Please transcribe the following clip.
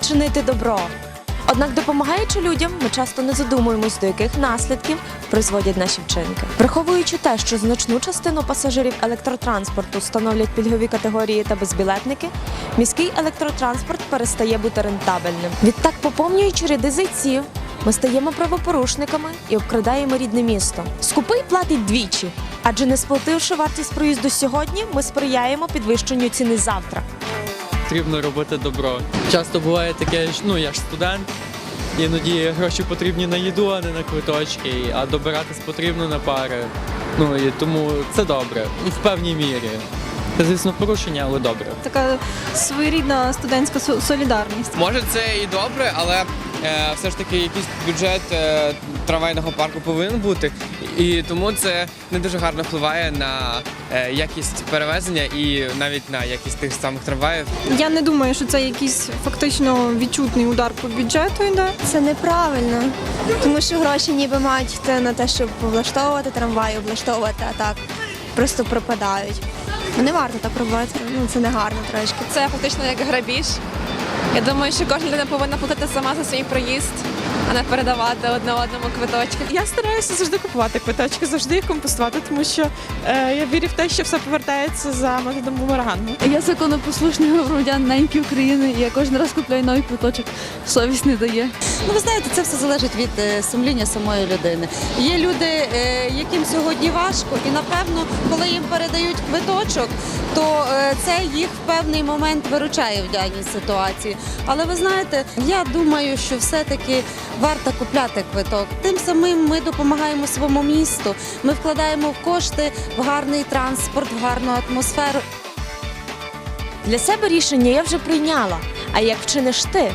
чинити добро. Однак, допомагаючи людям, ми часто не задумуємось, до яких наслідків призводять наші вчинки. Враховуючи те, що значну частину пасажирів електротранспорту становлять пільгові категорії та безбілетники, міський електротранспорт перестає бути рентабельним. Відтак, поповнюючи ряди зайців, ми стаємо правопорушниками і обкрадаємо рідне місто. Скупий платить двічі, адже не сплативши вартість проїзду сьогодні, ми сприяємо підвищенню ціни завтра. Потрібно робити добро. Часто буває таке, що, ну я ж студент, іноді гроші потрібні на їду, а не на квиточки, а добиратись потрібно на пари. Ну і тому це добре, ну, в певній мірі. Це, звісно, порушення, але добре. така своєрідна студентська солідарність. Може, це і добре, але все ж таки якийсь бюджет е, трамвайного парку повинен бути, і тому це не дуже гарно впливає на е, якість перевезення і навіть на якість тих самих трамваїв. Я не думаю, що це якийсь фактично відчутний удар по бюджету йде. Це неправильно, тому що гроші ніби мають йти на те, щоб влаштовувати трамваї, облаштовувати, а так просто пропадають. Не варто так робити, ну це не гарно трошки. Це фактично як грабіж. Я думаю, що кожна людина повинна платити сама за свій проїзд, а не передавати одне одному квиточки. Я стараюся завжди купувати квиточки, завжди їх компостувати, тому що е, я вірю в те, що все повертається за методом бумерангу. Я законопослушний громадян неньки України, і я кожен раз купляю новий квиточок. Совість не дає. Ну, ви знаєте, це все залежить від е, сумління самої людини. Є люди, е, яким сьогодні важко, і напевно, коли їм передають квиточок, то е, це їх в певний момент виручає в даній ситуації. Але ви знаєте, я думаю, що все-таки варто купляти квиток. Тим самим ми допомагаємо своєму місту. Ми вкладаємо в кошти в гарний транспорт, в гарну атмосферу. Для себе рішення я вже прийняла. А як вчиниш ти?